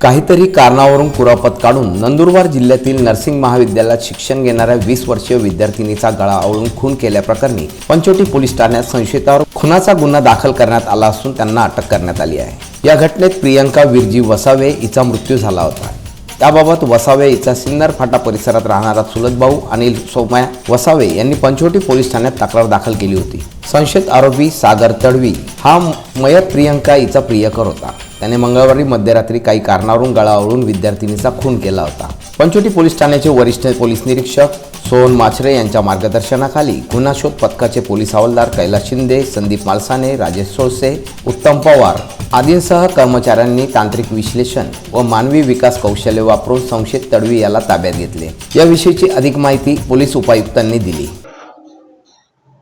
काहीतरी कारणावरून कुरापत काढून नंदुरबार जिल्ह्यातील नर्सिंग महाविद्यालयात शिक्षण घेणाऱ्या वीस वर्षीय विद्यार्थिनीचा गळा आवळून खून केल्याप्रकरणी पंचवटी पोलीस ठाण्यात संशयितावर खुनाचा गुन्हा दाखल करण्यात आला असून त्यांना अटक करण्यात आली आहे. या घटनेत प्रियंका विरजी वसावे हिचा मृत्यू झाला होता. त्याबाबत वसावे हिचा सिन्नर फाटा परिसरात राहणारा चुलत भाऊ अनिल सोमया वसावे यांनी पंचवटी पोलीस ठाण्यात तक्रार दाखल केली होती. संशयित आरोपी सागर तडवी हा मयत प्रियंका हिचा प्रियकर होता. त्याने मंगळवारी मध्यरात्री काही कारणावरून गळावरून विद्यार्थिनीचा खून केला होता. पंचोटी पोलीस ठाण्याचे वरिष्ठ पोलीस निरीक्षक सोहन माचरे यांच्या मार्गदर्शनाखाली गुन्हा शोध पथकाचे पोलीस हवालदार कैलास शिंदे संदीप मालसाने राजेश सोळसे उत्तम पवार आदींसह कर्मचाऱ्यांनी तांत्रिक विश्लेषण व मानवी विकास कौशल्य वापरून संशयित तडवी याला ताब्यात घेतले. याविषयीची अधिक माहिती पोलीस उपायुक्तांनी दिली.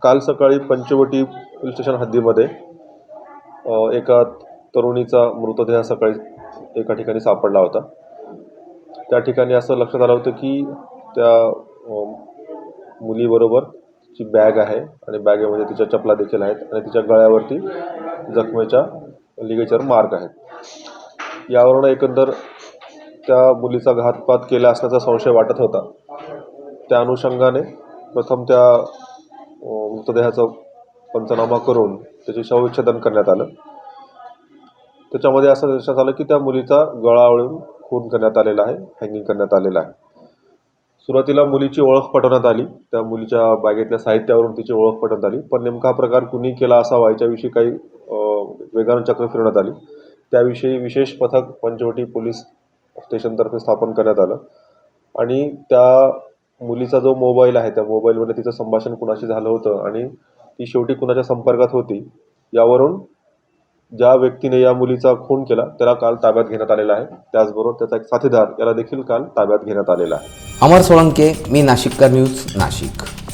काल सकाळी पंचवटी पोलीस स्टेशन हद्दीमध्ये एका तरुणीचा मृतदेह सकाळी एका ठिकाणी सापडला होता. त्या ठिकाणी असं लक्षात आलं होतं की त्या मुलीबरोबर ची बॅग आहे आणि बॅगेमध्ये म्हणजे तिच्या चपला देखील आहेत आणि तिच्या गळ्यावरती जखमेच्या लिगेचर मार्क आहेत. यावरून एकंदर त्या मुलीचा घातपात केला असण्याचा संशय वाटत होता. त्या अनुषंगाने प्रथम त्या मृतदेहाचा पंचनामा करून त्याचे शवविच्छेदन करण्यात आलं. त्याच्यामध्ये असं लक्षात आलं की त्या मुलीचा गळा आवळून खून करण्यात आलेला आहे हँगिंग करण्यात आलेला आहे. सुरुवातीला मुलीची ओळख पटवण्यात आली. त्या मुलीच्या बॅगेतल्या साहित्यावरून तिची ओळख पटवण्यात आली. पण नेमका हा प्रकार कुणी केला असावा याच्याविषयी काही वेगानं चक्र फिरवण्यात आली. त्याविषयी विशेष पथक पंचवटी पोलीस स्टेशनतर्फे स्थापन करण्यात आलं. आणि त्या मुलीचा जो मोबाईल आहे त्या मोबाईलमध्ये तिचं संभाषण कुणाशी झालं होतं आणि ती शेवटी कुणाच्या संपर्कात होती यावरून ज्या व्यक्तीने या मुलीचा खून केला त्याला काल ताब्यात घेण्यात आलेला आहे. त्याचबरोबर त्याचा एक साथीदार याला देखील काल ताब्यात घेण्यात आलेला आहे. अमर सोळंके मी नाशिककर न्यूज नाशिक.